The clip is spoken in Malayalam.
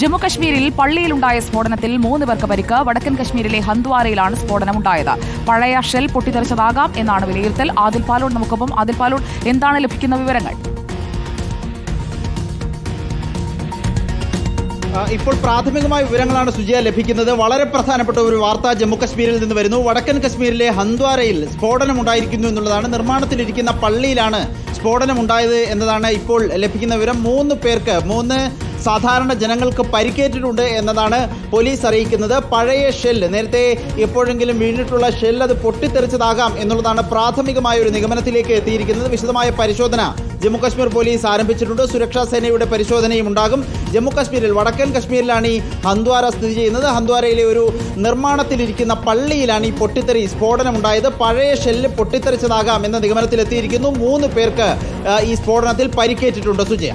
ജമ്മു കശ്മീരിൽ പള്ളിയിലുണ്ടായ സ്ഫോടനത്തിൽ മൂന്ന് പേർക്ക് പരിക്ക്. വടക്കൻ കശ്മീരിലെ ഹന്ദ്വാരയിലാണ് സ്ഫോടനമുണ്ടായത്. പഴയ ഷെൽ പൊട്ടിത്തെറിച്ചതാകാം എന്നാണ് വിലയിരുത്തൽ. ആദിൽ പാലോട് നമുക്കൊപ്പം. ആദിൽ പാലോട് എന്താണ് ലഭിക്കുന്ന വിവരങ്ങൾ? ഇപ്പോൾ പ്രാഥമികമായ വിവരങ്ങളാണ് സുജയ ലഭിക്കുന്നത്. വളരെ പ്രധാനപ്പെട്ട ഒരു വാർത്ത ജമ്മു കശ്മീരിൽ നിന്ന് വരുന്നു. വടക്കൻ കശ്മീരിലെ ഹന്ദ്വാരയിൽ സ്ഫോടനം ഉണ്ടായിരിക്കുന്നു എന്നുള്ളതാണ്. നിർമ്മാണത്തിലിരിക്കുന്ന പള്ളിയിലാണ് സ്ഫോടനം ഉണ്ടായത് എന്നതാണ് ഇപ്പോൾ ലഭിക്കുന്ന വിവരം. മൂന്ന് പേർക്ക് മൂന്ന് സാധാരണ ജനങ്ങൾക്ക് പരിക്കേറ്റിട്ടുണ്ട് എന്നതാണ് പോലീസ് അറിയിക്കുന്നത്. പഴയ ഷെല്ല് നേരത്തെ എപ്പോഴെങ്കിലും വീണിട്ടുള്ള ഷെല്ല് അത് പൊട്ടിത്തെറിച്ചതാകാം എന്നുള്ളതാണ് പ്രാഥമികമായ ഒരു നിഗമനത്തിലേക്ക് എത്തിയിരിക്കുന്നത്. വിശദമായ പരിശോധന ജമ്മു കാശ്മീർ പോലീസ് ആരംഭിച്ചിട്ടുണ്ട്. സുരക്ഷാ സേനയുടെ പരിശോധനയും ഉണ്ടാകും. ജമ്മു കാശ്മീരിൽ വടക്കൻ കശ്മീരിലാണ് ഈ ഹന്ദ്വാര സ്ഥിതി ചെയ്യുന്നത്. ഹന്ദ്വാരയിലെ ഒരു നിർമ്മാണത്തിലിരിക്കുന്ന പള്ളിയിലാണ് ഈ പൊട്ടിത്തെറി സ്ഫോടനം ഉണ്ടായത് പഴയ ഷെല്ല് പൊട്ടിത്തെറിച്ചതാകാം എന്ന നിഗമനത്തിലെത്തിയിരിക്കുന്നു. മൂന്ന് പേർക്ക് ഈ സ്ഫോടനത്തിൽ പരിക്കേറ്റിട്ടുണ്ട്. സുജയ.